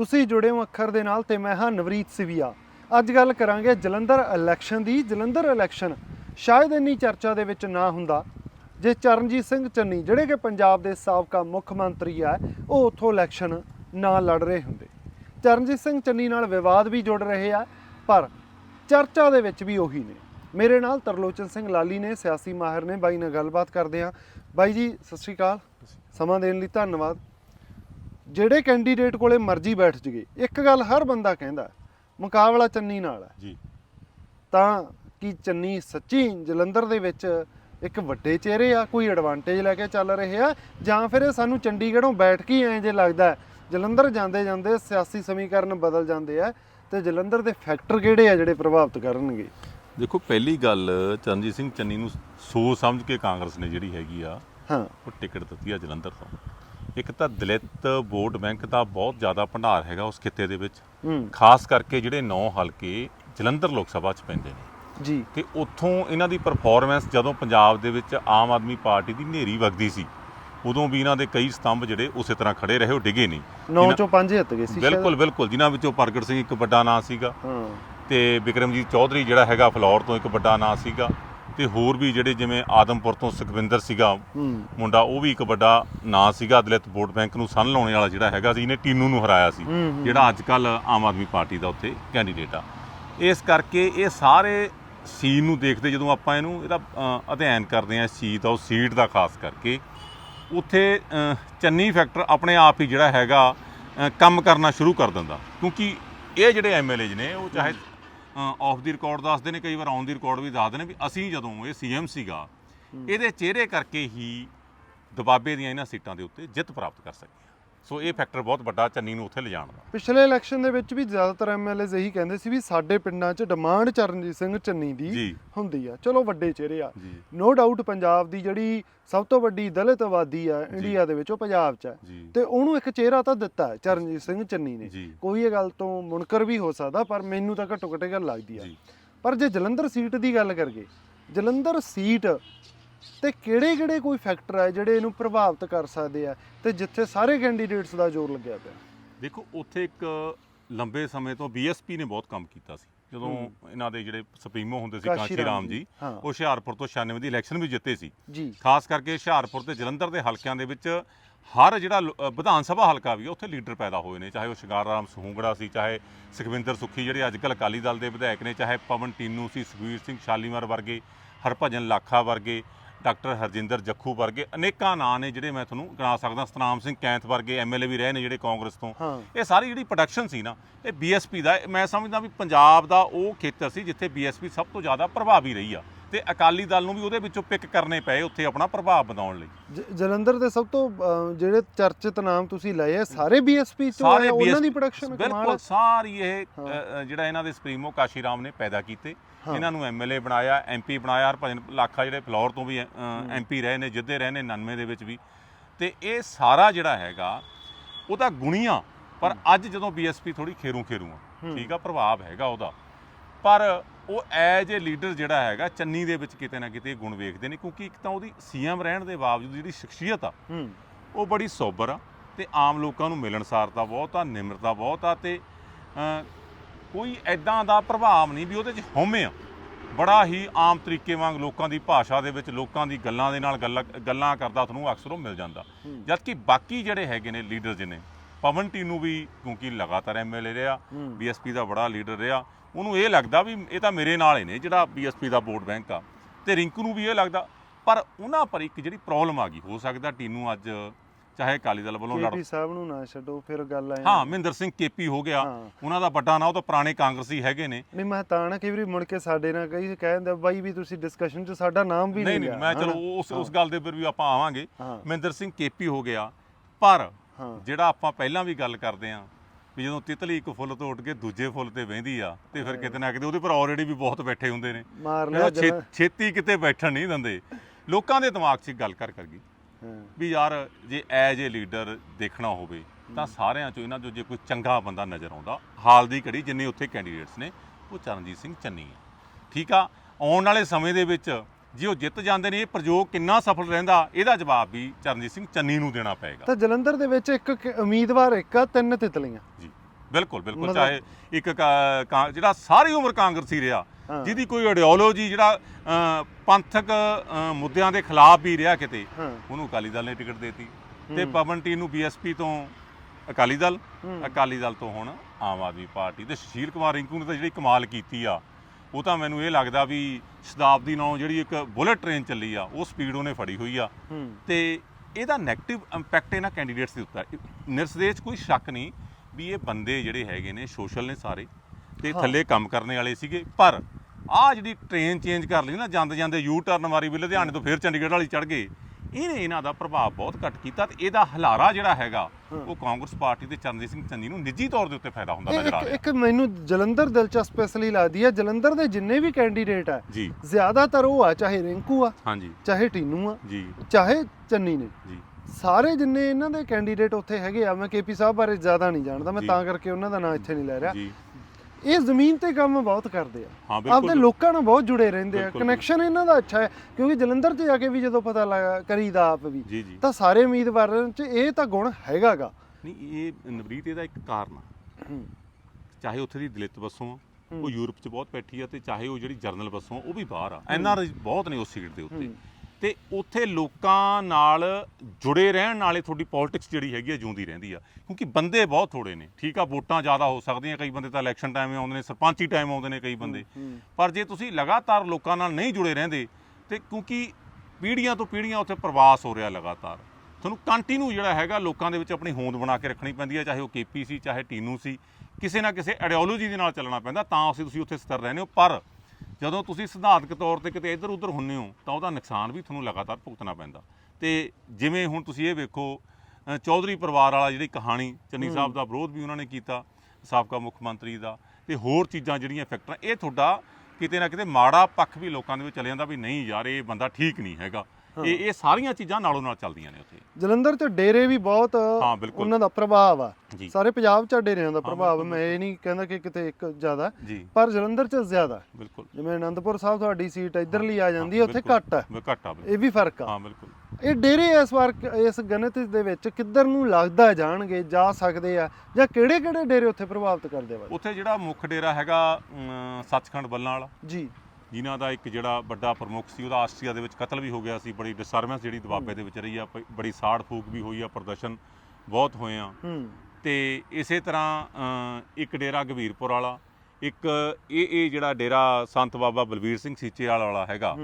ਤੁਸੀਂ ਜੁੜੇ ਹੋ ਅੱਖਰ ਦੇ ਨਾਲ ਤੇ ਮੈਂ ਹਾਂ ਨਵਰੀਤ ਸਿਵੀਆ। ਅੱਜ ਗੱਲ ਕਰਾਂਗੇ ਜਲੰਧਰ ਇਲੈਕਸ਼ਨ ਦੀ। ਜਲੰਧਰ ਇਲੈਕਸ਼ਨ ਸ਼ਾਇਦ ਇੰਨੀ ਚਰਚਾ ਦੇ ਵਿੱਚ ਨਾ ਹੁੰਦਾ। ਜੇ ਚਰਨਜੀਤ ਸਿੰਘ ਚੰਨੀ ਜਿਹੜੇ ਕਿ ਪੰਜਾਬ ਦੇ ਸਾਬਕਾ ਮੁੱਖ ਮੰਤਰੀ ਆ ਉਹ ਉੱਥੋਂ ਇਲੈਕਸ਼ਨ ਨਾ ਲੜ ਰਹੇ ਹੁੰਦੇ। ਚਰਨਜੀਤ ਸਿੰਘ ਚੰਨੀ ਨਾਲ ਵਿਵਾਦ ਵੀ ਜੁੜ ਰਹੇ ਆ ਪਰ ਚਰਚਾ ਦੇ ਵਿੱਚ ਵੀ ਉਹੀ ਨੇ। ਮੇਰੇ ਨਾਲ ਤਰਲੋਚਨ ਸਿੰਘ ਲਾਲੀ ਨੇ ਸਿਆਸੀ ਮਾਹਿਰ ਨੇ। ਬਾਈ ਨਾਲ ਗੱਲਬਾਤ ਕਰਦੇ ਆ ਬਾਈ ਜੀ ਸਤਿ ਸ਼੍ਰੀ ਅਕਾਲ। ਸਮਾਂ ਦੇਣ ਲਈ ਧੰਨਵਾਦ। ਜਿਹੜੇ ਕੈਂਡੀਡੇਟ ਕੋਲੇ ਮਰਜ਼ੀ ਬੈਠ ਜਗੇ ਇੱਕ ਗੱਲ ਹਰ ਬੰਦਾ ਕਹਿੰਦਾ ਮੁਕਾਬਲਾ ਚੰਨੀ ਨਾਲ ਹੈ। ਜੀ। ਤਾਂ ਕੀ ਚੰਨੀ ਸੱਚੀ ਜਲੰਧਰ ਦੇ ਵਿੱਚ ਇੱਕ ਵੱਡੇ ਚਿਹਰੇ ਆ ਕੋਈ ਐਡਵਾਂਟੇਜ ਲੈ ਕੇ ਚੱਲ ਰਹੇ ਆ ਜਾਂ ਫਿਰ ਇਹ ਸਾਨੂੰ ਚੰਡੀਗੜ੍ਹੋਂ ਬੈਠ ਕੇ ਐਂ ਜੇ ਲੱਗਦਾ ਜਲੰਧਰ ਜਾਂਦੇ ਜਾਂਦੇ ਸਿਆਸੀ ਸਮੀਕਰਨ ਬਦਲ ਜਾਂਦੇ ਆ ਤੇ ਜਲੰਧਰ ਦੇ ਫੈਕਟਰ ਕਿਹੜੇ ਆ ਜਿਹੜੇ ਪ੍ਰਭਾਵਿਤ ਕਰਨਗੇ? ਦੇਖੋ ਪਹਿਲੀ ਗੱਲ ਚਰਨਜੀਤ ਸਿੰਘ ਚੰਨੀ ਨੂੰ ਸੋਚ ਸਮਝ ਕੇ ਕਾਂਗਰਸ ਨੇ ਜਿਹੜੀ ਹੈਗੀ ਆ ਹਾਂ। ਉਹ ਟਿਕਟ ਦਿੱਤੀ ਆ ਜਲੰਧਰ ਤੋਂ। ਇੱਕ ਤਾਂ ਦਲਿਤ ਵੋਟ ਬੈਂਕ ਦਾ ਬਹੁਤ ਜ਼ਿਆਦਾ ਭੰਡਾਰ ਹੈਗਾ ਉਸ ਖਿੱਤੇ ਦੇ ਵਿੱਚ। ਖਾਸ ਕਰਕੇ ਜਿਹੜੇ 9 ਹਲਕੇ ਜਲੰਧਰ ਲੋਕ ਸਭਾ 'ਚ ਪੈਂਦੇ ਨੇ। ਜੀ। ਤੇ ਉੱਥੋਂ ਇਹਨਾਂ ਦੀ ਪਰਫਾਰਮੈਂਸ ਜਦੋਂ ਪੰਜਾਬ ਦੇ ਵਿੱਚ ਆਮ ਆਦਮੀ ਪਾਰਟੀ ਦੀ ਨੇਰੀ ਵਗਦੀ ਸੀ ਉਦੋਂ ਵੀ ਇਹਨਾਂ ਦੇ ਕਈ ਸਤੰਭ ਜਿਹੜੇ ਉਸੇ ਤਰ੍ਹਾਂ ਖੜੇ ਰਹੇ ਉਹ ਡਿੱਗੇ ਨਹੀਂ। 9 ਇਹਨਾਂ- ਚੋਂ 5 ਜਿੱਤ ਗਏ ਸੀ। ਬਿਲਕੁਲ ਬਿਲਕੁਲ ਜਿਨ੍ਹਾਂ ਵਿੱਚੋਂ ਪ੍ਰਗਟ ਸਿੰਘ ਇੱਕ ਵੱਡਾ ਨਾਂ ਸੀਗਾ ਹਾਂ। ਤੇ ਵਿਕਰਮਜੀਤ ਚੌਧਰੀ ਜਿਹੜਾ ਹੈਗਾ ਫਲੌਰ ਤੋਂ ਇੱਕ ਵੱਡਾ ਨਾਂ ਸੀਗਾ। ਤੇ ਹੋਰ ਵੀ ਜਿਹੜੇ ਜਿਵੇਂ ਆਦਮਪੁਰ ਤੋਂ ਸੁਖਵਿੰਦਰ ਸੀਗਾ ਮੁੰਡਾ ਉਹ ਵੀ ਇੱਕ ਵੱਡਾ ਨਾਂ ਸੀਗਾ ਦਲਿਤ ਵੋਟ ਬੈਂਕ ਨੂੰ ਸੰਨ ਲਾਉਣੇ ਵਾਲਾ ਜਿਹੜਾ ਹੈਗਾ ਸੀ ਇਹਨੇ ਟੀਨੂ ਨੂੰ ਹਰਾਇਆ ਸੀ। ਜਿਹੜਾ ਅੱਜ ਕੱਲ ਆਮ ਆਦਮੀ ਪਾਰਟੀ ਦਾ ਉੱਥੇ ਕੈਂਡੀਡੇਟ ਆ। ਇਸ ਕਰਕੇ ਇਹ ਸਾਰੇ ਸੀਨ ਨੂੰ ਦੇਖਦੇ ਜਦੋਂ ਆਪਾਂ ਇਹਨੂੰ ਇਹਦਾ ਅਧਿਐਨ ਕਰਦੇ ਆ ਇਸ ਚੀਜ਼ ਦਾ ਉਹ ਸੀਟ ਦਾ ਖਾਸ ਕਰਕੇ ਉੱਥੇ ਚੰਨੀ ਫੈਕਟਰ ਆਪਣੇ ਆਪ ਹੀ ਜਿਹੜਾ ਹੈਗਾ ਕੰਮ ਕਰਨਾ ਸ਼ੁਰੂ ਕਰ ਦਿੰਦਾ। ਕਿਉਂਕਿ ਇਹ ਜਿਹੜੇ ਐਮਐਲਏ ਨੇ ਉਹ ਚਾਹੇ ਆਫ ਦੀ ਰਿਕਾਰਡ ਦੱਸਦੇ ਨੇ ਕਈ ਵਾਰ ਔਨ ਦੀ ਰਿਕਾਰਡ ਵੀ ਦੱਸਦੇ ਨੇ ਵੀ ਅਸੀਂ ਜਦੋਂ ਇਹ ਸੀਐਮ ਸੀਗਾ ਇਹਦੇ ਚਿਹਰੇ ਕਰਕੇ ਹੀ ਦਬਾਬੇ ਦੀਆਂ ਇਹਨਾਂ ਸੀਟਾਂ ਦੇ ਉੱਤੇ ਜਿੱਤ ਪ੍ਰਾਪਤ ਕਰ ਸਕੇ ਸੋ ਇਹ ਫੈਕਟਰ ਬਹੁਤ ਵੱਡਾ ਚੰਨੀ ਨੂੰ ਉੱਥੇ ਲਿਜਾਣ ਦਾ। ਪਿਛਲੇ ਇਲੈਕਸ਼ਨ ਦੇ ਵਿੱਚ ਵੀ ਜ਼ਿਆਦਾਤਰ ਐਮਐਲਏਜ਼ ਇਹੀ ਕਹਿੰਦੇ ਸੀ ਵੀ ਸਾਡੇ ਪਿੰਡਾਂ 'ਚ ਡਿਮਾਂਡ ਚਰਨਜੀਤ ਸਿੰਘ ਚੰਨੀ ਦੀ ਹੁੰਦੀ ਆ। ਚਲੋ ਵੱਡੇ ਚਿਹਰੇ ਆ। ਨੋ ਡਾਊਟ ਪੰਜਾਬ ਦੀ ਜਿਹੜੀ ਸਭ ਤੋਂ ਵੱਡੀ ਦਲਿਤ ਆਬਾਦੀ ਆ ਇੰਡੀਆ ਦੇ ਵਿੱਚ ਉਹ ਪੰਜਾਬ 'ਚ ਹੈ ਤੇ ਉਹਨੂੰ ਇੱਕ ਚਿਹਰਾ ਤਾਂ ਦਿੱਤਾ ਚਰਨਜੀਤ ਸਿੰਘ ਚੰਨੀ ਨੇ। ਕੋਈ ਇਹ ਗੱਲ ਤੋਂ ਮੁਨਕਰ ਵੀ ਹੋ ਸਕਦਾ ਪਰ ਮੈਨੂੰ ਤਾਂ ਘੱਟੋ ਘੱਟ ਗੱਲ ਲੱਗਦੀ ਆ। ਪਰ ਜੇ ਜਲੰਧਰ ਸੀਟ ਦੀ ਗੱਲ ਕਰੀਏ ਜਲੰਧਰ ਸੀਟ ਤੇ ਕਿਹੜੇ ਕਿਹੜੇ ਕੋਈ ਫੈਕਟਰ ਹੈ ਜਿਹੜੇ ਇਹਨੂੰ ਪ੍ਰਭਾਵਿਤ ਕਰ ਸਕਦੇ ਆ ਤੇ ਜਿੱਥੇ ਸਾਰੇ ਕੈਂਡੀਡੇਟਸ ਦਾ ਜ਼ੋਰ ਲੱਗਿਆ ਪਿਆ? ਦੇਖੋ ਉੱਥੇ ਇੱਕ ਲੰਬੇ ਸਮੇਂ ਤੋਂ ਬੀਐਸਪੀ ਨੇ ਬਹੁਤ ਕੰਮ ਕੀਤਾ ਸੀ। ਜਦੋਂ। ਇਹਨਾਂ ਦੇ ਜਿਹੜੇ ਸੁਪਰੀਮੋ ਹੁੰਦੇ ਸੀ ਕਾਸ਼ੀ ਰਾਮ ਜੀ। ਉਹ ਹੁਸ਼ਿਆਰਪੁਰ ਤੋਂ 96 ਦੀ ਇਲੈਕਸ਼ਨ ਵੀ ਜਿੱਤੇ ਸੀ। ਖਾਸ ਕਰਕੇ ਹੁਸ਼ਿਆਰਪੁਰ ਤੇ ਜਲੰਧਰ ਦੇ ਹਲਕਿਆਂ ਦੇ ਵਿੱਚ ਹਰ ਜਿਹੜਾ ਵਿਧਾਨ ਸਭਾ ਹਲਕਾ ਵੀ ਆ, ਉੱਥੇ ਲੀਡਰ ਪੈਦਾ ਹੋਏ ਨੇ। ਚਾਹੇ ਉਹ ਸ਼ਿੰਗਾਰ ਰਾਮ ਸਹੂੰਗੜਾ ਸੀ ਚਾਹੇ ਸੁਖਵਿੰਦਰ ਸੁੱਖੀ ਜਿਹੜੇ ਅੱਜ ਕੱਲ੍ਹ ਅਕਾਲੀ ਦਲ ਦੇ ਵਿਧਾਇਕ ਨੇ ਚਾਹੇ ਪਵਨ ਟੀਨੂ ਸੀ ਸੁਖਵੀਰ ਸਿੰਘ ਸ਼ਾਲੀਮਾਰ ਵਰਗੇ ਹਰਭਜਨ ਲਾਖਾ ਵਰਗੇ ਡਾਕਟਰ ਹਰਜਿੰਦਰ ਜੱਖੂ ਵਰਗੇ ਅਨੇਕਾਂ ਨਾਂ ਨੇ ਜਿਹੜੇ ਮੈਂ ਤੁਹਾਨੂੰ ਗਿਣਾ ਸਕਦਾ। ਸਤਨਾਮ ਸਿੰਘ ਕੈਂਥ ਵਰਗੇ ਐਮਐਲਏ ਵੀ ਰਹੇ ਨੇ ਜਿਹੜੇ ਕਾਂਗਰਸ ਤੋਂ। ਇਹ ਸਾਰੀ ਜਿਹੜੀ ਪ੍ਰੋਡਕਸ਼ਨ ਸੀ ਨਾ ਇਹ ਬੀਐਸਪੀ ਦਾ ਮੈਂ ਸਮਝਦਾ ਵੀ ਪੰਜਾਬ ਦਾ ਉਹ ਖੇਤਰ ਸੀ ਜਿੱਥੇ ਬੀਐਸਪੀ ਸਭ ਤੋਂ ਜ਼ਿਆਦਾ ਪ੍ਰਭਾਵੀ ਰਹੀ ਆ। ਤੇ ਅਕਾਲੀ ਦਲ ਨੂੰ ਵੀ ਉਹਦੇ ਵਿੱਚੋਂ ਪਿਕ ਕਰਨੇ ਪਏ ਉੱਥੇ ਆਪਣਾ ਪ੍ਰਭਾਵ ਬਣਾਉਣ ਲਈ। ਜ- ਜਲੰਧਰ ਦੇ ਸਭ ਤੋਂ ਅਹ, ਜਿਹੜੇ ਚਰਚਿਤ ਨਾਮ ਤੁਸੀਂ ਲਏ ਆ ਸਾਰੇ ਬੀਐਸਪੀ ਤੋਂ ਸਾਰੇ ਆਏ ਆ, ਉਹਨਾਂ ਦੀ BSP ਪ੍ਰੋਡਕਸ਼ਨ ਬਿਲਕੁਲ ਸਾਰੀ ਇਹ ਹਾਂ। ਅ, ਅ, ਜਿਹੜਾ ਇਹਨਾਂ ਦੇ ਸੁਪਰੀਮੋ ਕਾਸ਼ੀ ਰਾਮ ਨੇ ਪੈਦਾ ਕੀਤੇ। ਇਹਨਾਂ ਨੂੰ ਐਮਐਲਏ ਬਣਾਇਆ ਐਮਪੀ ਬਣਾਇਆ ਹਰਭਜਨ ਲਾਖਾ ਜਿਹੜੇ ਫਲੋਰ ਤੋਂ ਵੀ ਐਮਪੀ ਰਹੇ ਨੇ ਜਿੱਦੇ ਰਹੇ ਨੇ 99 ਦੇ ਵਿੱਚ ਵੀ। ਤੇ ਇਹ ਸਾਰਾ ਜਿਹੜਾ ਹੈਗਾ ਉਹਦਾ ਗੁਣੀਆਂ ਪਰ ਅੱਜ ਜਦੋਂ ਬੀਐਸਪੀ ਥੋੜੀ ਖੇਰੂ ਖੇਰੂ ਆ। ਠੀਕ ਆ ਪ੍ਰਭਾਵ ਹੈਗਾ ਉਹਦਾ। ਪਰ ਉਹ ਐਜ ਏ ਲੀਡਰ ਜਿਹੜਾ ਹੈਗਾ ਚੰਨੀ ਦੇ ਵਿੱਚ ਕਿਤੇ ਨਾ ਕਿਤੇ ਗੁਣ ਵੇਖਦੇ ਨੇ ਕਿਉਂਕਿ ਇੱਕ ਤਾਂ ਉਹਦੀ ਸੀਐਮ ਰਹਿਣ ਦੇ ਬਾਵਜੂਦ ਜਿਹੜੀ ਸ਼ਖਸੀਅਤ ਆ ਹੂੰ। ਉਹ ਬੜੀ ਸੋਬਰ ਆ ਤੇ ਆਮ ਲੋਕਾਂ ਨੂੰ ਮਿਲਣਸਾਰਤਾ ਬਹੁਤ ਆ ਨਿਮਰਤਾ ਬਹੁਤ ਆ ਤੇ ਕੋਈ ਐਦਾਂ ਦਾ ਪ੍ਰਭਾਵ ਨਹੀਂ ਵੀ ਉਹਦੇ 'ਚ ਹਉਮੈ ਆ। ਬੜਾ ਹੀ ਆਮ ਤਰੀਕੇ ਵਾਂਗ ਲੋਕਾਂ ਦੀ ਭਾਸ਼ਾ ਦੇ ਵਿੱਚ ਲੋਕਾਂ ਦੀ ਗੱਲਾਂ ਦੇ ਨਾਲ ਗੱਲਾਂ ਗੱਲਾਂ ਕਰਦਾ ਤੁਹਾਨੂੰ ਅਕਸਰ ਉਹ ਮਿਲ ਜਾਂਦਾ। ਹੂੰ। ਜਦ ਕਿ ਬਾਕੀ ਜਿਹੜੇ ਹੈਗੇ ਨੇ ਲੀਡਰ ਜਿਹਨੇ ਪਵਨ ਟੀਨੂ ਵੀ ਕਿਉਂਕਿ ਲਗਾਤਾਰ ਐਮਐਲਏ ਰਿਹਾ। ਬੀਐਸਪੀ ਦਾ ਬੜਾ ਲੀਡਰ ਰਿਹਾ ਉਹਨੂੰ ਇਹ ਲੱਗਦਾ ਵੀ ਇਹ ਤਾਂ ਮੇਰੇ ਨਾਲ ਹੀ ਨੇ ਜਿਹੜਾ ਬੀਐਸਪੀ ਦਾ ਵੋਟ ਬੈਂਕ ਆ ਤੇ ਰਿੰਕੂ ਨੂੰ ਵੀ ਇਹ ਲੱਗਦਾ ਪਰ ਉਹਨਾਂ ਪਰ ਇੱਕ ਜਿਹੜੀ ਪ੍ਰੋਬਲਮ ਆ ਗਈ ਹੋ ਸਕਦਾ ਟੀਨੂ ਅੱਜ ਚਾਹੇ ਅਕਾਲੀ ਦਲ ਵੱਲੋਂ ਲੜ ਕੇਪੀ ਸਾਹਿਬ ਨੂੰ ਨਾ ਛੱਡੋ ਫਿਰ ਗੱਲ ਆਏ ਹਾਂ ਮਹਿੰਦਰ ਸਿੰਘ ਕੇਪੀ ਹੋ ਗਿਆ। ਉਹਨਾਂ ਦਾ ਵੱਡਾ ਨਾਂ ਉਹ ਤਾਂ ਪੁਰਾਣੇ ਕਾਂਗਰਸੀ ਹੈਗੇ ਨੇ ਨਹੀਂ ਮੈਂ ਤਾਂ ਨਾ ਕਈ ਵਾਰੀ ਮੁੜ ਕੇ ਸਾਡੇ ਨਾਲ ਕਈ ਕਹਿੰਦੇ ਬਾਈ ਵੀ ਤੁਸੀਂ ਡਿਸਕਸ਼ਨ 'ਚ ਸਾਡਾ ਨਾਮ ਵੀ ਨਹੀਂ ਨਹੀਂ ਮੈਂ ਚਲੋ? ਉਸ ਉਸ ਗੱਲ ਦੇ ਉੱਪਰ ਵੀ ਆਪਾਂ ਆਵਾਂਗੇ ਮਹਿੰਦਰ ਸਿੰਘ ਕੇਪੀ ਹੋ ਗਿਆ ਪਰ ਜਿਹੜਾ ਆਪਾਂ ਪਹਿਲਾਂ ਵੀ ਗੱਲ ਕਰਦੇ ਆਂ ਵੀ ਜਦੋਂ ਤਿਤਲੀ ਇੱਕ ਫੁੱਲ ਤੋਂ ਉੱਡ ਕੇ ਦੂਜੇ ਫੁੱਲ ਤੇ ਵਹਿੰਦੀ ਆ ਤੇ ਫਿਰ ਕਿਤੇ ਨਾ ਕਿਤੇ ਉਹਦੇ ਪਰ ਆਲਰੇਡੀ ਵੀ ਬਹੁਤ ਬੈਠੇ ਹੁੰਦੇ ਨੇ। ਛੇਤੀ ਕਿਤੇ ਬੈਠਣ ਨਹੀਂ ਦਿੰਦੇ। ਲੋਕਾਂ ਦੇ ਦਿਮਾਗ 'ਚ ਗੱਲ ਕਰ ਕਰ ਗਈ। ਵੀ ਯਾਰ ਜੇ ਐਜ ਏ ਲੀਡਰ ਦੇਖਣਾ ਹੋਵੇ ਤਾਂ ਸਾਰਿਆਂ ਚੋਂ ਇਹਨਾਂ ਚੋਂ ਜੇ ਕੋਈ ਚੰਗਾ ਬੰਦਾ ਨਜ਼ਰ ਆਉਂਦਾ ਹਾਲ ਦੀ ਘੜੀ ਜਿੰਨੇ ਉੱਥੇ ਕੈਂਡੀਡੇਟਸ ਨੇ ਉਹ ਚਰਨਜੀਤ ਸਿੰਘ ਚੰਨੀ ਹੈ ਠੀਕ ਆ? ਆਉਣ ਵਾਲੇ ਸਮੇਂ ਦੇ ਵਿੱਚ ਜੇ ਉਹ ਜਿੱਤ ਜਾਂਦੇ ਨੇ ਇਹ ਪ੍ਰਯੋਗ ਕਿੰਨਾ ਸਫਲ ਰਹਿੰਦਾ ਇਹਦਾ ਜਵਾਬ ਵੀ ਚਰਨਜੀਤ ਸਿੰਘ ਚੰਨੀ ਨੂੰ ਦੇਣਾ ਪਏਗਾ। ਤਾਂ ਜਲੰਧਰ ਦੇ ਵਿੱਚ ਇੱਕ ਕ- ਉਮੀਦਵਾਰ ਇੱਕ ਆ ਤਿੰਨ ਤਿਤਲੀਆਂ। ਜੀ ਬਿਲਕੁਲ ਬਿਲਕੁਲ ਮਤਲਬ- ਚਾਹੇ ਇੱਕ ਕਾ- ਕਾ- ਜਿਹੜਾ ਸਾਰੀ ਉਮਰ ਕਾਂਗਰਸੀ ਰਿਹਾ ਹਾਂ। ਜਿਹਦੀ ਕੋਈ ਆਈਡੀਓਲੋਜੀ ਜਿਹੜਾ ਅ, ਪੰਥਕ ਅ, ਮੁੱਦਿਆਂ ਦੇ ਖਿਲਾਫ ਵੀ ਰਿਹਾ ਕਿਤੇ ਹਾਂ। ਉਹਨੂੰ ਅਕਾਲੀ ਦਲ ਨੇ ਟਿਕਟ ਦੇਤੀ। ਤੇ ਪਵਨ ਟੀ ਨੂੰ ਬੀਐਸਪੀ ਤੋਂ ਅਕਾਲੀ ਦਲ ਅਕਾਲੀ ਦਲ ਤੋਂ ਹੁਣ ਆਮ ਆਦਮੀ ਪਾਰਟੀ ਤੇ ਸੁਸ਼ੀਲ ਕੁਮਾਰ ਰਿੰਕੂ ਨੇ ਤਾਂ ਜਿਹੜੀ ਕਮਾਲ ਕੀਤੀ ਆ ਉਹ ਤਾਂ ਮੈਨੂੰ ਇਹ ਲੱਗਦਾ ਵੀ ਸ਼ਤਾਬਦੀ ਨਾਲ ਜਿਹੜੀ ਇੱਕ ਬੁਲਟ ਟ੍ਰੇਨ ਚੱਲੀ ਆ ਉਹ ਸਪੀਡ ਉਹਨੇ ਫੜੀ ਹੋਈ ਆ। ਤੇ ਇਹਦਾ 네ਗੇਟਿਵ ਇੰਪੈਕਟ ਇਹਨਾਂ ਕੈਂਡੀਡੇਟਸ ਦੇ ਉੱਤੇ ਨਿਰਸਦੇਸ਼ ਕੋਈ ਸ਼ੱਕ ਨਹੀਂ ਵੀ ਇਹ ਬੰਦੇ ਜਿਹੜੇ ਹੈਗੇ ਨੇ ਸੋਸ਼ਲ ਨੇ ਸਾਰੇ ਤੇ। ਥੱਲੇ ਕੰਮ ਕਰਨ ਵਾਲੇ ਸੀਗੇ। ਪਰ ਆਹ ਜਿਹੜੀ ਟ੍ਰੇਨ ਚੇਂਜ ਕਰ ਲਈ ਨਾ ਜਾਂਦੇ ਜਾਂਦੇ ਯੂ ਟਰਨ ਮਾਰੀ ਵੀ ਲੁਧਿਆਣੇ ਤੋਂ ਫਿਰ ਚੰਡੀਗੜ੍ਹ ਵਾਲੀ ਚੜ ਗਏ। ਇਹਨੇ ਇਹਨਾਂ ਦਾ ਪ੍ਰਭਾਵ ਬਹੁਤ ਘੱਟ ਕੀਤਾ ਤੇ ਇਹਦਾ ਹਲਾਰਾ ਜਿਹੜਾ ਹੈਗਾ ਉਹ ਕਾਂਗਰਸ ਪਾਰਟੀ ਤੇ ਚਰਨਜੀਤ ਸਿੰਘ ਚੰਨੀ ਨੂੰ ਨਿੱਜੀ ਤੌਰ ਦੇ ਉੱਤੇ ਫਾਇਦਾ ਹੁੰਦਾ ਨਜ਼ਰ ਆ ਰਿਹਾ। ਇੱਕ ਮੈਨੂੰ ਜਲੰਧਰ ਦਿਲਚਸਪ ਇਸ ਲਈ ਲੱਗਦੀ ਹੈ ਜਲੰਧਰ ਦੇ ਜਿੰਨੇ ਵੀ ਕੈਂਡੀਡੇਟ ਆ ਜ਼ਿਆਦਾਤਰ ਉਹ ਆ ਚਾਹੇ ਰਿੰਕੂ ਆ ਹਾਂਜੀ। ਚਾਹੇ ਟੀਨੂ ਆ ਜੀ। ਚਾਹੇ ਚੰਨੀ ਨੇ। ਜੀ। ਸਾਰੇ ਜਿੰਨੇ ਇਹਨਾਂ ਦੇ ਕੈਂਡੀਡੇਟ ਉੱਥੇ ਹੈਗੇ ਆ ਮੈਂ ਕੇਪੀ ਸਾਹਿਬ ਬਾਰੇ ਜ਼ਿਆਦਾ ਨਹੀਂ ਜਾਣਦਾ ਮੈਂ। ਤਾਂ ਕਰਕੇ ਉਹਨਾਂ ਦਾ ਨਾਂ ਇੱਥੇ ਨਹੀਂ ਲੈ ਰਿਹਾ। ਇਹ ਜ਼ਮੀਨ ਤੇ ਕੰਮ ਬਹੁਤ ਕਰਦੇ ਆ। ਆਪਦੇ ਲੋਕਾਂ ਨਾਲ ਬਹੁਤ ਜੁੜੇ ਰਹਿੰਦੇ ਆ। ਕਨੈਕਸ਼ਨ ਇਹਨਾਂ ਦਾ ਅੱਛਾ ਹੈ ਕਿਉਂਕਿ ਜਲੰਧਰ 'ਚ ਜਾ ਕੇ ਵੀ ਜਦੋਂ ਪਤਾ ਲੱਗਾ ਕਰੀਦਾ ਆਪ ਵੀ ਤਾਂ ਸਾਰੇ ਉਮੀਦਵਾਰਾਂ 'ਚ ਇਹ ਤਾਂ ਗੁਣ ਹੈਗਾਗਾ। ਨਹੀਂ ਇਹ ਨਵਰੀਤ ਇਹਦਾ ਇੱਕ ਕਾਰਨ ਆ। ਚਾਹੇ ਉੱਥੇ ਦੀ ਦਲਿਤ ਬੱਸੋਂ ਆ, ਉਹ ਯੂਰਪ 'ਚ ਬਹੁਤ ਬੈਠੀ ਆ ਤੇ ਚਾਹੇ ਉਹ ਜਿਹੜੀ ਜਰਨਲ ਬੱਸੋਂ ਉਹ ਵੀ ਬਾਹਰ ਆ। ਐਨਆਰ ਬਹੁਤ ਨੇ ਉਸ ਸੀਟ ਦੇ ਉੱਤੇ। ਤੇ ਉੱਥੇ ਲੋਕਾਂ ਨਾਲ ਜੁੜੇ ਰਹਿਣ ਨਾਲੇ ਤੁਹਾਡੀ ਪੋਲਿਟਿਕਸ ਜਿਹੜੀ ਹੈਗੀ ਆ ਜਿਉਂਦੀ ਰਹਿੰਦੀ ਆ। ਕਿਉਂਕਿ ਬੰਦੇ ਬਹੁਤ ਥੋੜੇ ਨੇ ਠੀਕ ਆ ਵੋਟਾਂ ਜ਼ਿਆਦਾ ਹੋ ਸਕਦੀਆਂ ਕਈ ਬੰਦੇ ਤਾਂ ਇਲੈਕਸ਼ਨ ਟਾਈਮ ਆਉਂਦੇ ਨੇ ਸਰਪੰਚੀ ਟਾਈਮ ਆਉਂਦੇ ਨੇ ਕਈ ਬੰਦੇ। ਪਰ ਜੇ ਤੁਸੀਂ ਲਗਾਤਾਰ ਲੋਕਾਂ ਨਾਲ ਨਹੀਂ ਜੁੜੇ ਰਹਿੰਦੇ ਤੇ ਕਿਉਂਕਿ ਪੀੜ੍ਹੀਆਂ ਤੋਂ ਪੀੜ੍ਹੀਆਂ ਉੱਥੇ ਪ੍ਰਵਾਸ ਹੋ ਰਿਹਾ ਲਗਾਤਾਰ। ਤੁਹਾਨੂੰ ਕੰਟੀਨਿਊ ਜਿਹੜਾ ਹੈਗਾ ਲੋਕਾਂ ਦੇ ਵਿੱਚ ਆਪਣੀ ਹੋਂਦ ਬਣਾ ਕੇ ਰੱਖਣੀ ਪੈਂਦੀ ਹੈ ਚਾਹੇ ਉਹ ਕੇਪੀ ਸੀ ਚਾਹੇ ਟੀਨੂ ਸੀ ਕਿਸੇ ਨਾ ਕਿਸੇ ਆਈਡੀਓਲੋਜੀ ਦੇ ਨਾਲ ਚੱਲਣਾ ਪੈਂਦਾ ਤਾਂ ਅਸੀਂ ਤੁਸੀਂ ਉੱਥੇ ਸਥਿਰ ਰਹਿੰਦੇ ਹੋ। ਪਰ ਜਦੋਂ ਤੁਸੀਂ ਸਿਧਾਂਤਕ ਤੌਰ ਤੇ ਕਿਤੇ ਇੱਧਰ ਉੱਧਰ ਹੁੰਨੇ ਹੋ ਤਾਂ ਉਹਦਾ ਨੁਕਸਾਨ ਵੀ ਤੁਹਾਨੂੰ ਲਗਾਤਾਰ ਭੁਗਤਣਾ ਪੈਂਦਾ। ਤੇ ਜਿਵੇਂ ਹੁਣ ਤੁਸੀਂ ਇਹ ਵੇਖੋ ਅ, ਚੌਧਰੀ ਪਰਿਵਾਰ ਵਾਲਾ ਜਿਹੜੀ ਕਹਾਣੀ ਚੰਨੀ ਸਾਹਿਬ ਦਾ ਵਿਰੋਧ ਵੀ ਉਹਨਾਂ ਨੇ ਕੀਤਾ ਸਾਬਕਾ ਮੁੱਖ ਮੰਤਰੀ ਦਾ ਤੇ ਹੋਰ ਚੀਜ਼ਾਂ ਜਿਹੜੀਆਂ ਫੈਕਟਰਾਂ ਇਹ ਤੁਹਾਡਾ ਕਿਤੇ ਨਾ ਕਿਤੇ ਮਾੜਾ ਪੱਖ ਵੀ ਲੋਕਾਂ ਦੇ ਵਿੱਚ ਚਲੇ ਜਾਂਦਾ ਵੀ ਨਹੀਂ ਯਾਰ ਇਹ ਬੰਦਾ ਠੀਕ ਨਹੀਂ ਹੈਗਾ। ਇਹ ਇਹ ਸਾਰੀਆਂ ਚੀਜ਼ਾਂ ਨਾਲੋਂ ਨਾਲ ਚੱਲਦੀਆਂ ਨੇ ਉੱਥੇ। ਜਲੰਧਰ 'ਚ ਡੇਰੇ ਵੀ ਬਹੁਤ ਹਾਂ, ਬਿਲਕੁਲ। ਉਹਨਾਂ ਦਾ ਪ੍ਰਭਾਵ ਆ। ਜੀ। ਸਾਰੇ ਪੰਜਾਬ 'ਚ ਡੇਰਿਆਂ ਦਾ ਪ੍ਰਭਾਵ ਮੈਂ ਇਹ ਨਹੀਂ ਕਹਿੰਦਾ ਕਿ ਕਿਤੇ ਇੱਕ ਜ਼ਿਆਦਾ। ਜੀ। ਪਰ ਜਲੰਧਰ 'ਚ ਜ਼ਿਆਦਾ। ਬਿਲਕੁਲ। ਜਿਵੇਂ ਆਨੰਦਪੁਰ ਸਾਹਿਬ ਤੁਹਾਡੀ ਸੀਟ ਇੱਧਰਲੀ ਆ ਜਾਂਦੀ ਹੈ ਉੱਥੇ ਬਿਲਕੁਲ। ਘੱਟ ਵੀ ਘੱਟ ਆ ਬਿਲਕੁਲ। ਇਹ ਵੀ ਫ਼ਰਕ ਆ। ਹਾਂ ਬਿਲਕੁਲ। ਇਹ ਡੇਰੇ ਇਸ ਵਾਰ ਕ- ਇਸ ਗਣਿਤ ਦੇ ਵਿੱਚ ਕਿੱਧਰ ਨੂੰ ਲੱਗਦਾ ਜਾਣਗੇ ਜਾ ਸਕਦੇ ਆ ਜਾਂ ਕਿਹੜੇ ਕਿਹੜੇ ਡੇਰੇ ਉੱਥੇ ਪ੍ਰਭਾਵਿਤ ਕਰਦੇ ਵਾ ਉੱਥੇ ਜਿਹੜਾ ਮੁੱਖ ਡੇਰਾ ਹੈਗਾ ਅਮ, ਸੱਚਖੰਡ ਬੱਲਾਂ ਵਾਲਾ। ਜੀ। ਜਿਨ੍ਹਾਂ ਦਾ ਇੱਕ ਜਿਹੜਾ ਵੱਡਾ ਪ੍ਰਮੁੱਖ ਸੀ ਉਹਦਾ ਆਸਟਰੀਆ ਦੇ ਵਿੱਚ ਕਤਲ ਵੀ ਹੋ ਗਿਆ ਸੀ। ਬੜੀ ਡਿਸਟਰਬੈਂਸ ਜਿਹੜੀ ਦਬਾਬੇ ਦੇ ਵਿੱਚ ਰਹੀ ਆ ਪ- ਬੜੀ ਸਾੜ ਫੂਕ ਵੀ ਹੋਈ ਆ ਪ੍ਰਦਰਸ਼ਨ ਬਹੁਤ ਹੋਏ ਆ। ਹੂੰ। ਤੇ ਇਸੇ ਤਰ੍ਹਾਂ ਅ, ਇੱਕ ਡੇਰਾ ਗਵੀਰਪੁਰ ਵਾਲਾ ਇੱਕ ਇਹ ਇਹ ਜਿਹੜਾ ਡੇਰਾ ਸੰਤ ਬਾਬਾ ਬਲਵੀਰ ਸਿੰਘ ਸੀਚੇਵਾਲ ਵਾਲਾ ਹੈਗਾ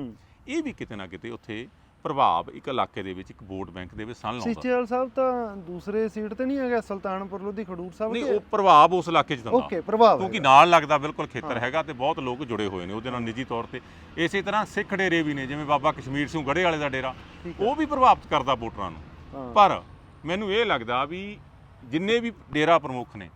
ਇਹ ਵੀ ਕਿਤੇ ਨਾ ਕਿਤੇ ਉੱਥੇ ਪ੍ਰਭਾਵ ਇੱਕ ਇਲਾਕੇ ਦੇ ਵਿੱਚ ਇੱਕ ਵੋਟ ਬੈਂਕ ਦੇ ਵਿੱਚ ਸੰਨ ਲਾਉਂਦਾ ਸੀਚੇਵਾਲ ਸਾਹਿਬ ਤਾਂ ਦੂਸਰੇ ਸੀਟ ਤੇ ਨਹੀਂ ਹੈਗਾ ਸੁਲਤਾਨਪੁਰ ਲੋਧੀ ਖਡੂਰ ਸਾਹਿਬ ਨਹੀਂ ਉਹ ਪ੍ਰਭਾਵ ਉਸ ਇਲਾਕੇ 'ਚ ਦਿੰਦਾ ਓਕੇ ਪ੍ਰਭਾਵ ਕਿਉਂਕਿ। ਨਾਲ ਲੱਗਦਾ ਬਿਲਕੁਲ ਖੇਤਰ ਹੈਗਾ ਤੇ ਬਹੁਤ ਲੋਕ ਜੁੜੇ ਹੋਏ ਨੇ ਉਹਦੇ ਨਾਲ ਨਿੱਜੀ ਤੌਰ ਤੇ। ਇਸੇ ਤਰ੍ਹਾਂ ਸਿੱਖ ਡੇਰੇ ਵੀ ਨੇ ਜਿਵੇਂ ਬਾਬਾ ਕਸ਼ਮੀਰ ਸਿੰਘ ਗੜੇ ਵਾਲੇ ਦਾ ਡੇਰਾ ਉਹ ਵੀ ਪ੍ਰਭਾਵਿਤ ਕਰਦਾ ਵੋਟਰਾਂ ਨੂੰ। ਪਰ ਮੈਨੂੰ ਇਹ ਲੱਗਦਾ ਵੀ ਜਿੰਨੇ ਵੀ ਡੇਰਾ ਪ੍ਰਮੁੱਖ ਨੇ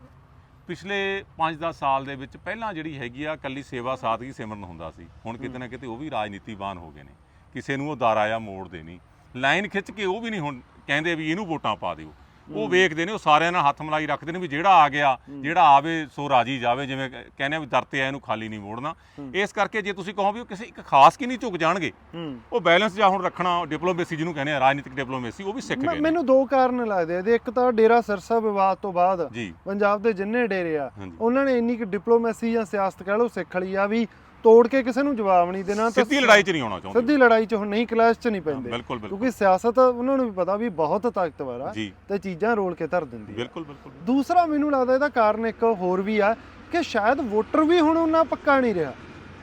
ਪਿਛਲੇ 5-10 ਸਾਲ ਦੇ ਵਿੱਚ ਪਹਿਲਾਂ ਜਿਹੜੀ ਹੈਗੀ ਆ ਕੱਲੀ ਸੇਵਾ ਸਾਦਗੀ ਸਿਮਰਨ ਹੁੰਦਾ ਸੀ। ਹੁਣ ਕਿਤੇ ਨਾ ਕਿਤੇ ਉਹ ਵੀ ਰਾਜਨੀਤੀਵਾਨ ਹੋ ਗਏ ਨੇ। ਕਿਸੇ ਨੂੰ ਉਹ ਦਾਰਾ ਜਾਂ ਮੋੜਦੇ ਨਹੀਂ ਲਾਈਨ ਖਿੱਚ ਕੇ ਉਹ ਵੀ ਨਹੀਂ ਹੁਣ ਕਹਿੰਦੇ ਵੀ ਇਹਨੂੰ ਵੋਟਾਂ ਪਾ ਦਿਓ। ਉਹ ਵੇਖਦੇ ਨੇ ਉਹ ਸਾਰਿਆਂ ਨਾਲ ਹੱਥ ਮਿਲਾਈ ਰੱਖਦੇ ਨੇ ਵੀ ਜਿਹੜਾ ਆ ਗਿਆ ਜਿਹੜਾ ਆਵੇ ਸੋ ਰਾਜੀ ਜਾਵੇ ਜਿਵੇਂ ਕਹਿੰਦੇ ਆ ਵੀ ਦਰ ਤੇ ਆ ਇਹਨੂੰ ਖਾਲੀ ਨਹੀਂ ਮੋੜਨਾ। ਇਸ ਕਰਕੇ ਜੇ ਤੁਸੀਂ ਕਹੋ ਵੀ ਉਹ ਕਿਸੇ ਇੱਕ ਖਾਸ ਕੀ ਨਹੀਂ ਝੁਕ ਜਾਣਗੇ। ਉਹ ਬੈਲੈਂਸ ਜਾਂ ਹੁਣ ਰੱਖਣਾ ਡਿਪਲੋਮੇਸੀ ਜਿਹਨੂੰ ਕਹਿੰਦੇ ਆ ਰਾਜਨੀਤਿਕ ਡਿਪਲੋਮੇਸੀ ਉਹ ਵੀ ਸਿੱਖ ਗਏ ਮੈਨੂੰ ਦੋ ਕਾਰਨ ਲੱਗਦੇ ਆ। ਇਹਦੇ ਇੱਕ ਤਾਂ ਡੇਰਾ ਸਿਰਸਾ ਵਿਵਾਦ ਤੋਂ ਬਾਅਦ ਪੰਜਾਬ ਦੇ ਜਿੰਨੇ ਡੇਰੇ ਆ। ਉਹਨਾਂ ਨੇ ਇੰਨੀ ਕਿ ਡਿਪਲੋਮੈਸੀ ਜਾਂ ਸਿਆਸਤ ਕਹਿ ਲਓ ਸਿੱਖ ਲਈ ਆ ਵੀ ਤੋੜ ਕੇ ਕਿਸੇ ਨੂੰ ਜਵਾਬ ਨਹੀਂ ਦੇਣਾ ਤਾਂ ਸਿੱਧੀ ਲੜਾਈ 'ਚ ਨਹੀਂ ਆਉਣਾ ਚਾਹੁੰਦੇ। ਸਿੱਧੀ ਲੜਾਈ 'ਚ ਹੁਣ ਨਹੀਂ ਕਲੈਸ਼ 'ਚ ਨਹੀਂ ਪੈਂਦੇ। ਬਿਲਕੁਲ ਕਿਉਂਕਿ ਸਿਆਸਤ ਉਹਨਾਂ ਨੂੰ ਵੀ ਪਤਾ ਵੀ ਬਹੁਤ ਤਾਕਤਵਰ ਆ ਤੇ ਚੀਜ਼ਾਂ ਰੋਲ ਕੇ ਧਰ ਦਿੰਦੀ ਬਿਲਕੁਲ ਬਿਲਕੁਲ। ਦੂਸਰਾ ਮੈਨੂੰ ਲੱਗਦਾ ਇਹਦਾ ਕਾਰਨ ਇੱਕ ਹੋਰ ਵੀ ਆ ਕਿ ਸ਼ਾਇਦ ਵੋਟਰ ਵੀ ਹੁਣ ਉਹਨਾਂ ਪੱਕਾ ਨਹੀਂ ਰਿਹਾ।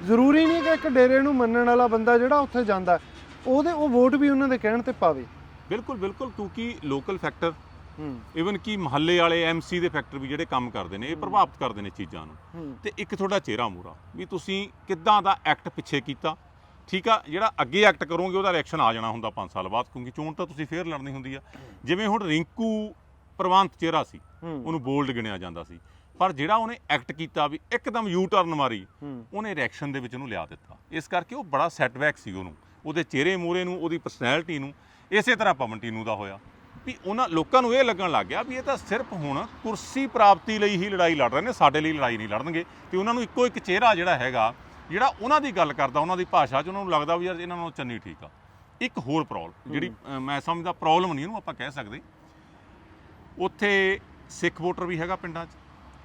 ਜ਼ਰੂਰੀ ਨਹੀਂ ਕਿ ਇੱਕ ਡੇਰੇ ਨੂੰ ਮੰਨਣ ਵਾਲਾ ਬੰਦਾ ਜਿਹੜਾ ਉੱਥੇ ਜਾਂਦਾ ਉਹਦੇ ਉਹ ਵੋਟ ਵੀ ਉਹਨਾਂ ਦੇ ਕਹਿਣ ਤੇ ਪਾਵੇ। ਬਿਲਕੁਲ ਬਿਲਕੁਲ ਕਿਉਂਕਿ ਲੋਕਲ ਫੈਕਟਰ ਇਵਨ ਕਿ ਮਹੱਲੇ ਵਾਲੇ ਐਮਸੀ ਦੇ ਫੈਕਟਰ ਵੀ ਜਿਹੜੇ ਕੰਮ ਕਰਦੇ ਨੇ ਇਹ ਪ੍ਰਭਾਵਿਤ ਕਰਦੇ ਨੇ ਚੀਜ਼ਾਂ ਨੂੰ। ਤੇ ਇੱਕ ਤੁਹਾਡਾ ਚਿਹਰਾ ਮੂਰਾ ਵੀ ਤੁਸੀਂ ਕਿੱਦਾਂ ਦਾ ਐਕਟ ਪਿੱਛੇ ਕੀਤਾ? ਠੀਕ ਆ ਜਿਹੜਾ ਅੱਗੇ ਐਕਟ ਕਰੋਗੇ ਉਹਦਾ ਰਿਐਕਸ਼ਨ ਆ ਜਾਣਾ ਹੁੰਦਾ 5 ਸਾਲ ਬਾਅਦ ਕਿਉਂਕਿ ਚੋਣ ਤਾਂ ਤੁਸੀਂ ਫੇਰ ਲੜਨੀ ਹੁੰਦੀ ਆ। ਜਿਵੇਂ ਹੁਣ ਰਿੰਕੂ ਪ੍ਰਵੰਤ ਚਿਹਰਾ ਸੀ ਉਹਨੂੰ ਬੋਲਡ ਗਿਣਿਆ ਜਾਂਦਾ ਸੀ। ਪਰ ਜਿਹੜਾ ਉਹਨੇ ਐਕਟ ਕੀਤਾ ਵੀ ਇੱਕਦਮ ਯੂ ਟਰਨ ਮਾਰੀ ਉਹਨੇ ਰਿਐਕਸ਼ਨ ਦੇ ਵਿੱਚ ਉਹਨੂੰ ਲਿਆ ਦਿੱਤਾ। ਇਸ ਕਰਕੇ ਉਹ ਬੜਾ ਸੈਟਬੈਕ ਸੀ ਉਹਨੂੰ ਉਹਦੇ ਚਿਹਰੇ ਮੂਰੇ ਨੂੰ ਉਹਦੀ ਪਰਸਨੈਲਿਟੀ ਨੂੰ ਇਸੇ ਤਰ੍ਹਾਂ ਪਵਨ ਟੀਨੂ ਦਾ ਹੋਇਆ। ਵੀ ਉਹਨਾਂ ਲੋਕਾਂ ਨੂੰ ਇਹ ਲੱਗਣ ਲੱਗ ਗਿਆ ਵੀ ਇਹ ਤਾਂ ਸਿਰਫ ਹੁਣ ਕੁਰਸੀ ਪ੍ਰਾਪਤੀ ਲਈ ਹੀ ਲੜਾਈ ਲੜ ਰਹੇ ਨੇ ਸਾਡੇ ਲਈ ਲੜਾਈ ਨਹੀਂ ਲੜਨਗੇ ਤੇ ਉਹਨਾਂ ਨੂੰ ਇੱਕੋ ਇੱਕ ਚਿਹਰਾ ਜਿਹੜਾ ਹੈਗਾ ਜਿਹੜਾ ਉਹਨਾਂ ਦੀ ਗੱਲ ਕਰਦਾ ਉਹਨਾਂ ਦੀ ਭਾਸ਼ਾ 'ਚ ਉਹਨਾਂ ਨੂੰ ਲੱਗਦਾ ਵੀ ਯਾਰ ਇਹਨਾਂ ਨੂੰ ਚੰਨੀ ਠੀਕ ਆ। ਇੱਕ ਹੋਰ ਪ੍ਰੋਬਲਮ ਜਿਹੜੀ ਮੈਂ ਸਮਝਦਾ ਪ੍ਰੋਬਲਮ ਨਹੀਂ ਇਹਨੂੰ ਆਪਾਂ ਕਹਿ ਸਕਦੇ। ਉੱਥੇ ਸਿੱਖ ਵੋਟਰ ਵੀ ਹੈਗਾ ਪਿੰਡਾਂ 'ਚ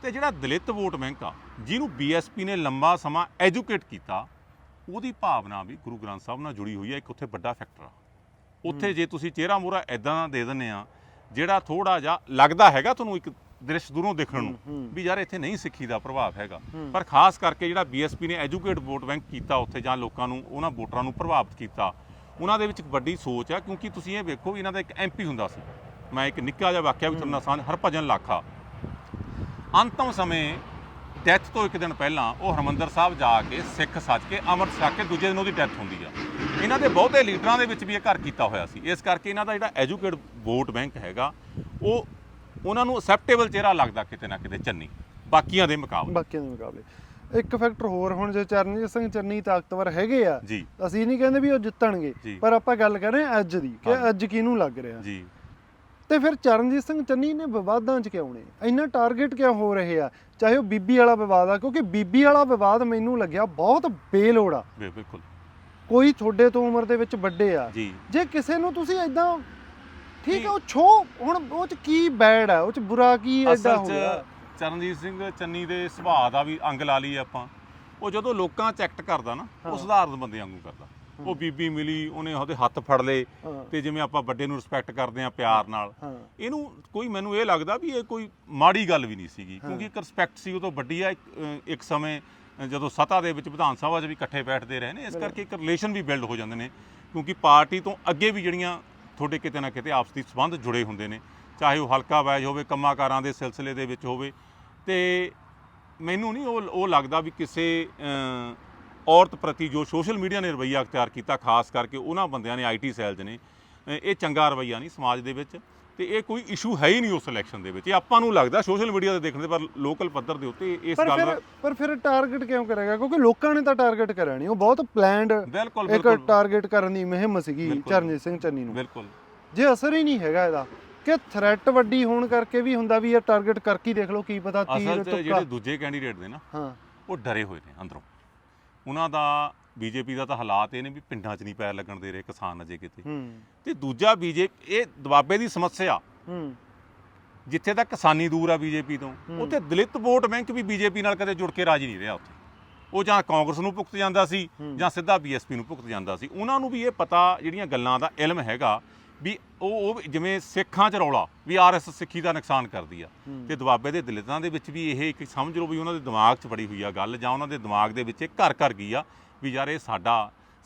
ਤੇ ਜਿਹੜਾ ਦਲਿਤ ਵੋਟ ਬੈਂਕ ਆ ਜਿਹਨੂੰ ਬੀਐਸਪੀ ਨੇ ਲੰਬਾ ਸਮਾਂ ਐਜੂਕੇਟ ਕੀਤਾ ਉਹਦੀ ਭਾਵਨਾ ਵੀ ਗੁਰੂ ਗ੍ਰੰਥ ਸਾਹਿਬ ਨਾਲ ਜੁੜੀ ਹੋਈ ਹੈ ਇੱਕ ਉੱਥੇ ਵੱਡਾ ਫੈਕਟਰ ਆ। ਉੱਥੇ ਜੇ ਤੁਸੀਂ ਚਿਹਰਾ ਮੂਹਰਾ ਐਦਾਂ ਦਾ ਦੇ ਦਿੰਦੇ ਆ ਜਿਹੜਾ ਥੋੜਾ ਜਿਹਾ ਲੱਗਦਾ ਹੈਗਾ ਤੁਹਾਨੂੰ ਇੱਕ ਦ੍ਰਿਸ਼ ਦੂਰੋਂ ਦੇਖਣ ਨੂੰ ਵੀ ਯਾਰ ਇੱਥੇ ਨਹੀਂ ਸਿੱਖੀ ਦਾ ਪ੍ਰਭਾਵ ਹੈਗਾ। ਪਰ ਖਾਸ ਕਰਕੇ ਜਿਹੜਾ ਬੀਐਸਪੀ ਨੇ ਐਜੂਕੇਟ ਵੋਟ ਬੈਂਕ ਕੀਤਾ ਉੱਥੇ ਜਾਂ ਲੋਕਾਂ ਨੂੰ ਉਹਨਾਂ ਵੋਟਰਾਂ ਨੂੰ ਪ੍ਰਭਾਵਿਤ ਕੀਤਾ ਉਹਨਾਂ ਦੇ ਵਿੱਚ ਇੱਕ ਵੱਡੀ ਸੋਚ ਆ ਕਿਉਂਕਿ ਤੁਸੀਂ ਇਹ ਵੇਖੋ ਵੀ ਇਹਨਾਂ ਦਾ ਇੱਕ ਐਮਪੀ ਹੁੰਦਾ ਸੀ। ਮੈਂ ਇੱਕ ਨਿੱਕਾ ਜਿਹਾ ਵਾਕਿਆ ਵੀ ਤੁਹਾਨੂੰ ਦੱਸਾਂ ਹਰਭਜਨ ਲਾਖਾ। ਅੰਤਮ ਸਮੇਂ ਡੈਥ ਤੋਂ ਇੱਕ ਦਿਨ ਪਹਿਲਾਂ ਉਹ ਹਰਮੰਦਰ ਸਾਹਿਬ ਜਾ ਕੇ ਸਿੱਖ ਸੱਜ ਕੇ ਅੰਮ੍ਰਿਤ ਛਕ ਕੇ ਦੂਜੇ ਦਿਨ ਉਹਦੀ ਡੈਥ ਹੁੰਦੀ ਆ। ਇਹਨਾਂ ਦੇ ਬਹੁਤੇ ਲੀਡਰਾਂ ਦੇ ਵਿੱਚ ਵੀ ਇਹ ਘਰ ਕੀਤਾ ਹੋਇਆ ਸੀ। ਇਸ ਕਰਕੇ ਇਹਨਾਂ ਦਾ ਜਿਹੜਾ ਐਜੂਕੇਟ ਵੋਟ ਬੈਂਕ ਹੈਗਾ ਉਹ ਉਹਨਾਂ ਨੂੰ ਅਸੈਪਟੇਬਲ ਚਿਹਰਾ ਲੱਗਦਾ ਕਿਤੇ ਨਾ ਕਿਤੇ ਚੰਨੀ ਬਾਕੀਆਂ ਦੇ ਮੁਕਾਬਲੇ। ਬਾਕੀਆਂ ਦੇ ਮੁਕਾਬਲੇ। ਇੱਕ ਫੈਕਟਰ ਹੋਰ ਹੁਣ ਜੇ ਚਰਨਜੀਤ ਸਿੰਘ ਚੰਨੀ ਤਾਕਤਵਰ ਹੈਗੇ ਆ ਅਸੀਂ ਨਹੀਂ ਕਹਿੰਦੇ ਵੀ ਉਹ ਜਿੱਤਣਗੇ। ਪਰ ਆਪਾਂ ਗੱਲ ਕਰ ਰਹੇ ਅੱਜ ਦੀ ਕਿ। ਅੱਜ ਕਿਹਨੂੰ ਲੱਗ ਰਿਹਾ। ਜੀ। ਤੇ ਫਿਰ ਚਰਨਜੀਤ ਸਿੰਘ ਚੰਨੀ ਨੇ ਵਿਵਾਦਾਂ 'ਚ ਕਿਉਂ ਨੇ? ਇੰਨਾ ਟਾਰਗੇਟ ਕਿਉਂ ਹੋ ਰਹੇ ਆ? ਚਾਹੇ ਉਹ ਬੀਬੀ ਵਾਲਾ ਵਿਵਾਦ ਆ ਕਿਉਂਕਿ ਬੀਬੀ ਵਾਲਾ ਵਿਵਾਦ ਮੈਨੂੰ ਲੱਗਿਆ ਬਹੁਤ ਬੇਲੋੜ ਆ। ਬਿਲਕੁਲ। ਕੋਈ ਤੁਹਾਡੇ ਤੋਂ ਉਮਰ ਦੇ ਵਿੱਚ ਵੱਡੇ ਆ। ਜੀ। ਕਿਸੇ ਨੂੰ ਤੁਸੀਂ ਐਦਾਂ ਠੀਕ ਆ ਉਹ ਛੋ ਹੁਣ ਉਹ 'ਚ ਕੀ ਬੈਡ ਆ? ਉਹ 'ਚ ਬੁਰਾ ਕੀ ਐਡਾ ਅਸਲ ਹੋ ਗਿਆ? 'ਚ ਚਰਨਜੀਤ ਸਿੰਘ ਚੰਨੀ ਦੇ ਸੁਭਾਅ ਦਾ ਵੀ ਅੰਗ ਲਾ ਲਈ ਆਪਾਂ। ਉਹ ਜਦੋਂ ਲੋਕਾਂ 'ਚ ਐਕਟ ਕਰਦਾ ਨਾ ਉਹ ਸਧਾਰਨ ਬੰਦੇ ਵਾਂਗੂ ਕਰਦਾ। ਉਹ ਬੀਬੀ ਮਿਲੀ ਉਹਨੇ ਉਹਦੇ ਹੱਥ ਫੜ ਲਏ ਤੇ ਜਿਵੇਂ ਆਪਾਂ ਵੱਡੇ ਨੂੰ ਰਿਸਪੈਕਟ ਕਰਦੇ ਆ ਪਿਆਰ ਨਾਲ। ਇਹਨੂੰ ਕੋਈ ਮੈਨੂੰ ਇਹ ਲੱਗਦਾ ਵੀ ਇਹ ਕੋਈ ਮਾੜੀ ਗੱਲ ਵੀ ਨਹੀਂ ਸੀਗੀ ਕਿਉਂਕਿ ਇੱਕ ਰਿਸਪੈਕਟ ਸੀ ਉਹ ਤੋਂ ਵੱਡੀ ਆ ਇੱਕ, ਸਮੇਂ ਜਦੋਂ ਸੱਤਾ ਦੇ ਵਿੱਚ ਵਿਧਾਨ ਸਭਾ 'ਚ ਵੀ ਇਕੱਠੇ ਬੈਠਦੇ ਰਹੇ ਨੇ ਇਸ ਕਰਕੇ ਇੱਕ ਰਿਲੇਸ਼ਨ ਵੀ ਬਿਲਡ ਹੋ ਜਾਂਦੇ ਨੇ ਕਿਉਂਕਿ ਪਾਰਟੀ ਤੋਂ ਅੱਗੇ ਵੀ ਜਿਹੜੀਆਂ ਤੁਹਾਡੇ ਕਿਤੇ ਨਾ ਕਿਤੇ ਆਪਸੀ ਸੰਬੰਧ ਜੁੜੇ ਹੁੰਦੇ ਨੇ ਚਾਹੇ ਉਹ ਹਲਕਾ ਵੈਜ ਹੋਵੇ ਕੰਮਾਕਾਰਾਂ ਦੇ ਸਿਲਸਿਲੇ ਦੇ ਵਿੱਚ ਹੋਵੇ ਤੇ ਮੈਨੂੰ ਨਹੀਂ ਉਹ ਉਹ ਲੱਗਦਾ ਵੀ ਕਿਸੇ ਔਰਤ ਪ੍ਰਤੀ ਜੋ ਸੋਸ਼ਲ ਮੀਡੀਆ ਨੇ ਰਵੱਈਆ ਅਖਤਿਆਰ ਕੀਤਾ ਖਾਸ ਕਰਕੇ ਉਹਨਾਂ ਬੰਦਿਆਂ ਨੇ ਆਈਟੀ ਸੈੱਲ 'ਚ ਨੇ ਇਹ ਚੰਗਾ ਰਵੱਈਆ ਨਹੀਂ ਸਮਾਜ ਦੇ ਵਿੱਚ ਤੇ ਇਹ ਕੋਈ ਇਸ਼ੂ ਹੈ ਹੀ ਨਹੀਂ ਉਸ ਇਲੈਕਸ਼ਨ ਦੇ ਵਿੱਚ। ਇਹ ਆਪਾਂ ਨੂੰ ਲੱਗਦਾ ਸੋਸ਼ਲ ਮੀਡੀਆ ਤੇ ਦੇਖਣ ਦੇ ਪਰ ਲੋਕਲ ਪੱਧਰ ਦੇ ਉੱਤੇ ਇਸ ਗੱਲ ਦਾ ਪਰ ਫਿਰ ਟਾਰਗੇਟ ਕਿਉਂ ਕਰੇਗਾ? ਕਿਉਂਕਿ ਲੋਕਾਂ ਨੇ ਤਾਂ ਟਾਰਗੇਟ ਕਰਿਆ ਨਹੀਂ ਉਹ ਬਹੁਤ ਪਲਾਨਡ ਇੱਕ ਟਾਰਗੇਟ ਕਰਨ ਦੀ ਮੁਹਿੰਮ ਸੀਗੀ। ਚਰਨਜੀਤ ਸਿੰਘ ਚੰਨੀ ਨੂੰ। ਬਿਲਕੁਲ। ਜੇ ਅਸਰ ਹੀ ਨਹੀਂ ਹੈਗਾ ਇਹਦਾ ਕਿ ਥ੍ਰੈਟ ਵੱਡੀ ਹੋਣ ਕਰਕੇ ਵੀ ਹੁੰਦਾ ਵੀ ਇਹ ਟਾਰਗੇਟ ਕਰਕੇ ਦੇਖ ਲਓ ਕੀ ਪਤਾ ਤੀਰ ਅਸਲ ਤੁੱਕਾ ਜਿਹੜੇ ਦੂਜੇ ਕੈਂਡੀਡੇਟ ਨੇ ਨਾ ਹਾਂ। ਉਹ ਡਰੇ ਹੋਏ ਨੇ ਅੰਦਰੋਂ। ਉਹਨਾਂ ਦਾ ਬੀਜੇਪੀ ਦਾ ਤਾਂ ਹਾਲਾਤ ਇਹ ਨੇ ਵੀ ਪਿੰਡਾਂ 'ਚ ਨਹੀਂ ਪੈਰ ਲੱਗਣ ਦੇ ਰਹੇ ਕਿਸਾਨ ਅਜੇ ਕਿਤੇ। ਤੇ ਦੂਜਾ ਬੀਜੇਪੀ ਇਹ ਦਬਾਬੇ ਦੀ ਸਮੱਸਿਆ। ਜਿੱਥੇ ਤੱਕ ਕਿਸਾਨੀ ਦੂਰ ਆ ਬੀਜੇਪੀ ਤੋਂ ਉੱਥੇ ਦਲਿਤ ਵੋਟ ਬੈਂਕ ਵੀ ਬੀਜੇਪੀ ਨਾਲ ਕਦੇ ਜੁੜ ਕੇ ਰਾਜੀ ਨਹੀਂ ਰਿਹਾ ਉੱਥੇ। ਉਹ ਜਾਂ ਕਾਂਗਰਸ ਨੂੰ ਭੁਗਤ ਜਾਂਦਾ ਸੀ ਜਾਂ ਸਿੱਧਾ ਬੀਐਸਪੀ ਨੂੰ ਭੁਗਤ ਜਾਂਦਾ ਸੀ। ਉਹਨਾਂ ਨੂੰ ਵੀ ਇਹ ਪਤਾ ਜਿਹੜੀਆਂ ਗੱਲਾਂ ਦਾ ਇਲਮ ਹੈਗਾ ਵੀ ਉਹ ਉਹ ਜਿਵੇਂ ਸਿੱਖਾਂ 'ਚ ਰੌਲਾ ਵੀ ਆਰਐਸ ਸਿੱਖੀ ਦਾ ਨੁਕਸਾਨ ਕਰਦੀ ਆ। ਤੇ ਦੁਆਬੇ ਦੇ ਦਲਿਤਾਂ ਦੇ ਵਿੱਚ ਵੀ ਇਹ ਇੱਕ ਸਮਝ ਲਓ ਵੀ ਉਹਨਾਂ ਦੇ ਦਿਮਾਗ 'ਚ ਬੜੀ ਹੋਈ ਆ ਗੱਲ ਜਾਂ ਉਹਨਾਂ ਦੇ ਦਿਮਾਗ ਦੇ ਵਿੱਚ ਇਹ ਘਰ ਘਰ ਗਈ ਆ ਵੀ ਯਾਰ ਇਹ ਸਾਡਾ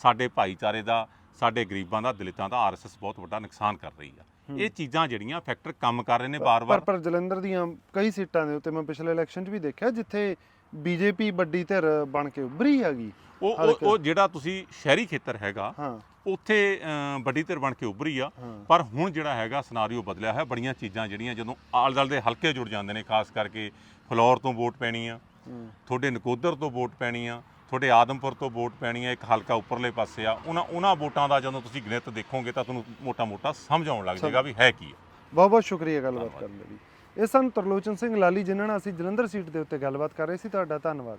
ਸਾਡੇ ਭਾਈਚਾਰੇ ਦਾ ਸਾਡੇ ਗਰੀਬਾਂ ਦਾ ਦਲਿਤਾਂ ਦਾ ਆਰਐਸਐਸ ਬਹੁਤ ਵੱਡਾ ਨੁਕਸਾਨ ਕਰ ਰਹੀ ਆ। ਇਹ ਚੀਜ਼ਾਂ ਜਿਹੜੀਆਂ ਫੈਕਟਰ ਕੰਮ ਕਰ ਰਹੇ ਨੇ ਪਰ ਬਾਰ-ਬਾਰ ਪਰ ਜਲੰਧਰ ਦੀਆਂ ਕਈ ਸੀਟਾਂ ਦੇ ਉੱਤੇ ਮੈਂ ਪਿਛਲੇ ਇਲੈਕਸ਼ਨ 'ਚ ਵੀ ਦੇਖਿਆ ਜਿੱਥੇ ਬੀਜੇਪੀ ਵੱਡੀ ਧਿਰ ਬਣ ਕੇ ਉੱਭਰੀ ਹੈਗੀ ਉਹ ਉਹ- ਉਹ ਜਿਹੜਾ ਤੁਸੀਂ ਸ਼ਹਿਰੀ ਖੇਤਰ ਹੈਗਾ ਹਾਂ ਉੱਥੇ ਅਮ, ਵੱਡੀ ਧਿਰ ਬਣ ਕੇ ਉੱਭਰੀ ਆ। ਪਰ ਹੁਣ ਜਿਹੜਾ ਹੈਗਾ ਸਿਨਾਰੀਓ ਬਦਲਿਆ ਹੈ ਬੜੀਆਂ ਚੀਜ਼ਾਂ ਜਿਹੜੀਆਂ ਜਦੋਂ ਆਲੇ ਦੁਆਲੇ ਦੇ ਹਲਕੇ ਜੁੜ ਜਾਂਦੇ ਨੇ ਖਾਸ ਕਰਕੇ ਫਲੋਰ ਤੋਂ ਵੋਟ ਪੈਣੀ ਆ ਹੂੰ। ਤੁਹਾਡੇ ਨਕੋਦਰ ਤੋਂ ਵੋਟ ਪੈਣੀ ਆ ਤੁਹਾਡੇ ਆਦਮਪੁਰ ਤੋਂ ਵੋਟ ਪੈਣੀ ਆ ਇੱਕ ਹਲਕਾ ਉੱਪਰਲੇ ਪਾਸੇ ਆ ਉਹਨਾਂ ਉਹਨਾਂ ਵੋਟਾਂ ਦਾ ਜਦੋਂ ਤੁਸੀਂ ਗਣਿਤ ਦੇਖੋਗੇ ਤਾਂ ਤੁਹਾਨੂੰ ਮੋਟਾ-ਮੋਟਾ ਸਮਝ ਆਉਣ ਲੱਗ ਜਾਏਗਾ ਵੀ ਹੈ ਕੀ ਆ ਬਹੁਤ ਬਹੁਤ ਸ਼ੁਕਰੀਆ ਗੱਲਬਾਤ ਕਰਨ ਲਈ ਇਹ ਸਨ ਤਰਲੋਚਨ ਸਿੰਘ ਲਾਲੀ, ਜਿਨ੍ਹਾਂ ਨਾਲ ਅਸੀਂ ਜਲੰਧਰ ਸੀਟ ਦੇ ਉੱਤੇ ਗੱਲਬਾਤ ਕਰ ਰਹੇ ਸੀ। ਤੁਹਾਡਾ ਧੰਨਵਾਦ।